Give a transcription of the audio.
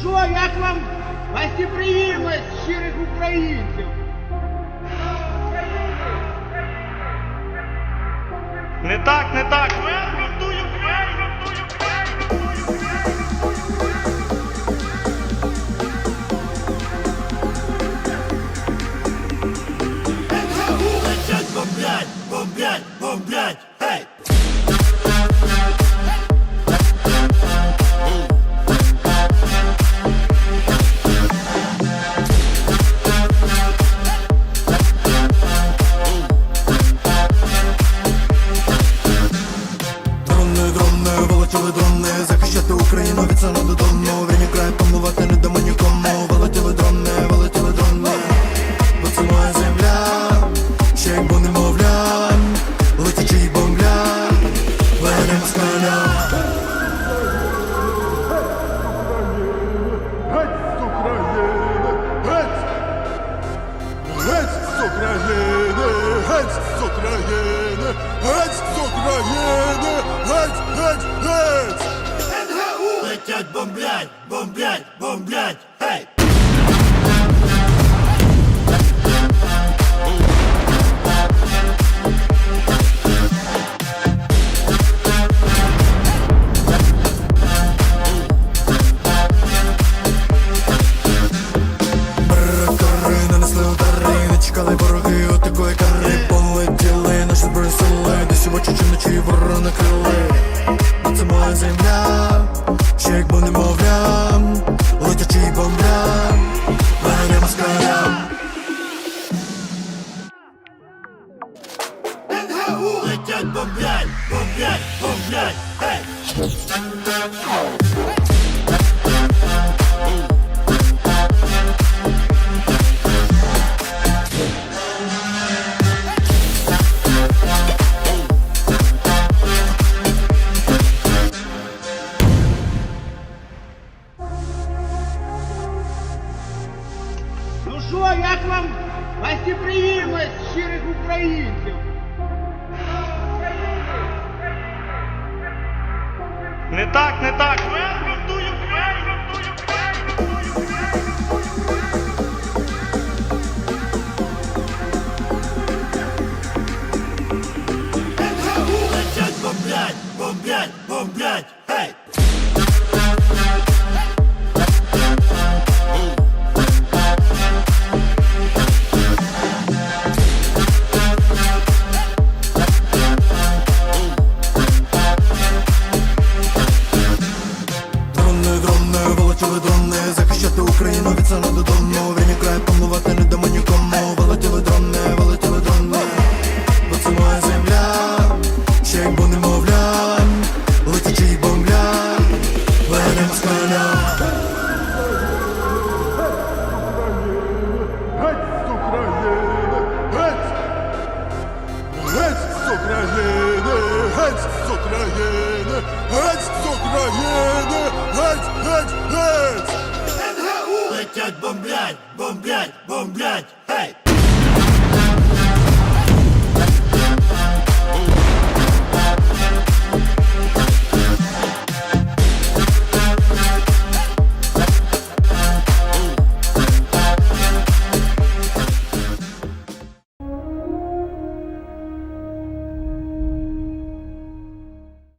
що, як вам гостеприємність щирих українців? Не так, не так. Дрони, вилетіли дрони Захищати Україну від села додому Вірні край помилувати не дамо нікому Вилетіли дрони, вилетіли дрони Бо це моя земля Ще як бо немовля Летячий бомбля Венем з коня Геть з! Геть! Геть з! Геть з України! Геть з України! Геть, геть! Летять бомблять, бомблять, бомблять, гей! Чекали вороги от такої кари Полетіли. Наші збройні сили Десь очі чи вночі крили. Бо це моя земля як бо немовля Летячий бомбля Венем з коня Летять бомблять, бомблять, бомблять, гей! Вам гостеприємність щирих українців? Не так, не так. Бомблять, бомблять, бомблять, гей! Захищати Україну від села додому Вірні край помилувати не дамо нікому Вилетіли дрони, вилетіли дрони Бо це моя земля Ще як бо немовля Летячий бомбля Венем з коня Геть з! Геть! Геть з! Геть з! летять, бомблять, бомблять, бомблять, эй!